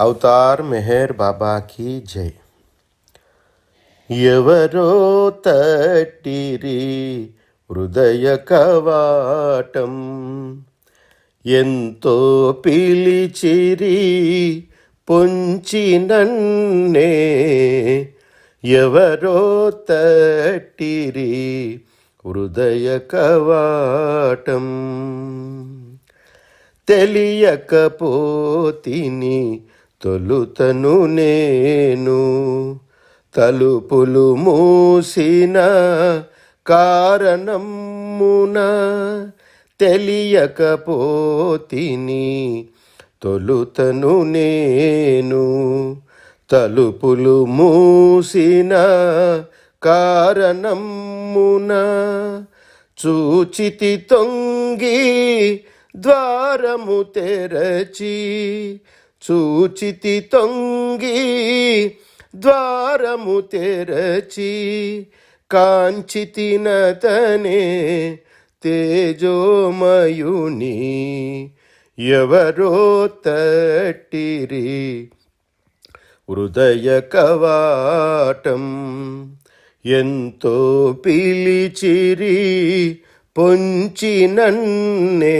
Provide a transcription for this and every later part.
Avatar Meher బాబాకి జై. ఎవరో తట్టిరి హృదయ కవాటం ఎంతో పిలిచిరి పొంచి నన్నే. ఎవరో తట్టిరి హృదయ కవాటం తెలియకపోతిని తొలుతను నేను తలుపులు మూసిన కారణమున తెలియకపోతిని తొలుతను నేను తలుపులు మూసిన కారణమున చూచితి తొంగి ద్వారము తెరచి చూచితి తొంగి ద్వారము తెరచి కాంచితి నతనే తేజోమయుని ఎవరో తట్టిరి హృదయ కవాటం ఎంతో పిలిచిరి పొంచినన్నే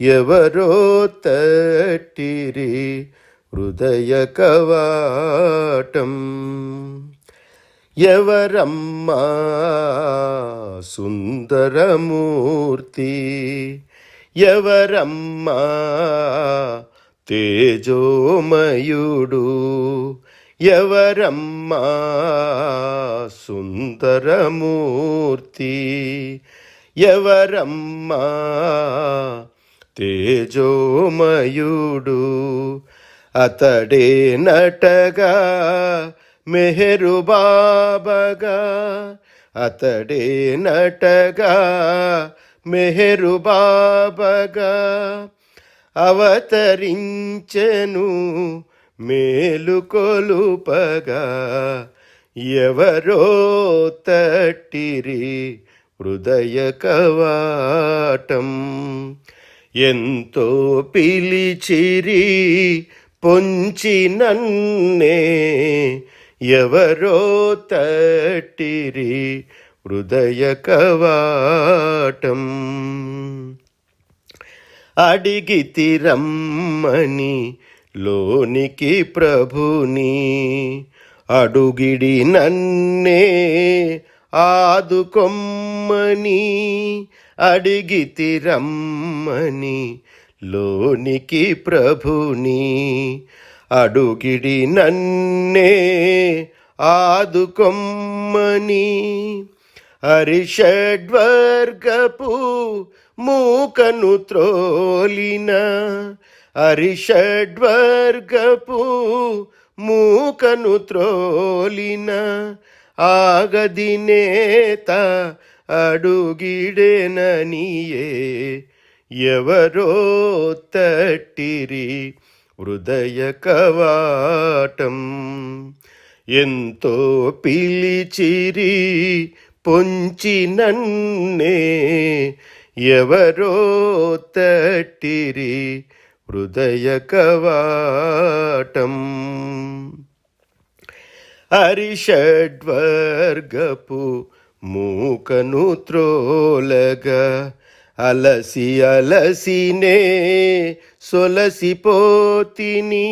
ఎవరో తట్టిరి హృదయ కవాటం. ఎవరమ్మా సుందరమూర్తి? ఎవరమ్మా తేజోమయుడు? ఎవరమ్మా సుందరమూర్తి? ఎవరమ్మా తేజోమయుడు. అతడే నటగా మెహరు బాబగా. అతడే నటగా మెహరు బాబగా. అవతరించెను మేలు కొలుపగా. ఎవరో తట్టిరి హృదయ కవాటం ఎంతో పిలిచిరి పొంచి నన్నే. ఎవరో తట్టిరి హృదయ కవాటం. అడిగితి రమ్మని లోనికి ప్రభుని అడుగిడి నన్నే. ఆదుకొమ్మని అడిగితి రమ్మని లోనికి ప్రభుని అడుగిడి నన్నే ఆదుకొమ్మని హరిషడ్వర్గపు మూకను త్రోలిన హరిషడ్వర్గపు మూకను త్రోలిన ఆగది నేత అడుగిడెననియే ఎవరో తట్టిరి హృదయ కవాటం. ఎంతో పిలిచిరి పొంచి నన్నే. ఎవరో తట్టిరి హృదయ కవాటం. హరిషడ్వర్గపు మూకను త్రోలగా. అలసి అలసినే సొలసిపోతిని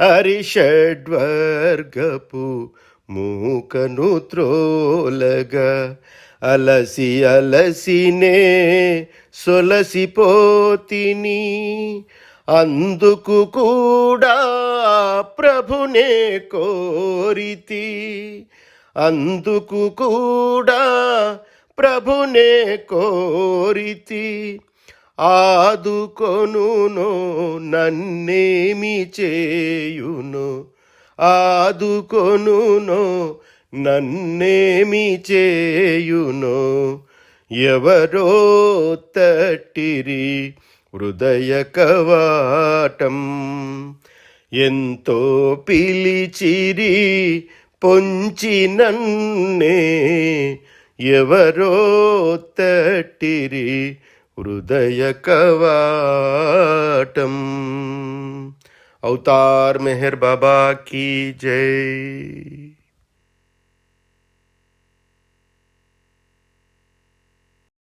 హరిషడ్వర్గపు మూకను త్రోలగా. అలసి అలసినే సొలసిపోతిని అందుకు కూడా ప్రభునే కోరితి. అందుకు కూడా ప్రభునే కోరితి. ఆదుకొనును నన్నేమి చేయును? ఆదుకొనును నన్నేమి చేయును? ఎవరో తట్టిరి హృదయ కవాటం ఎంతో పిలిచిరి పొంచి నన్నే ఎవరో తట్టిరి హృదయ కవాటం అవతార్ మెహర్ బాబా కీ జై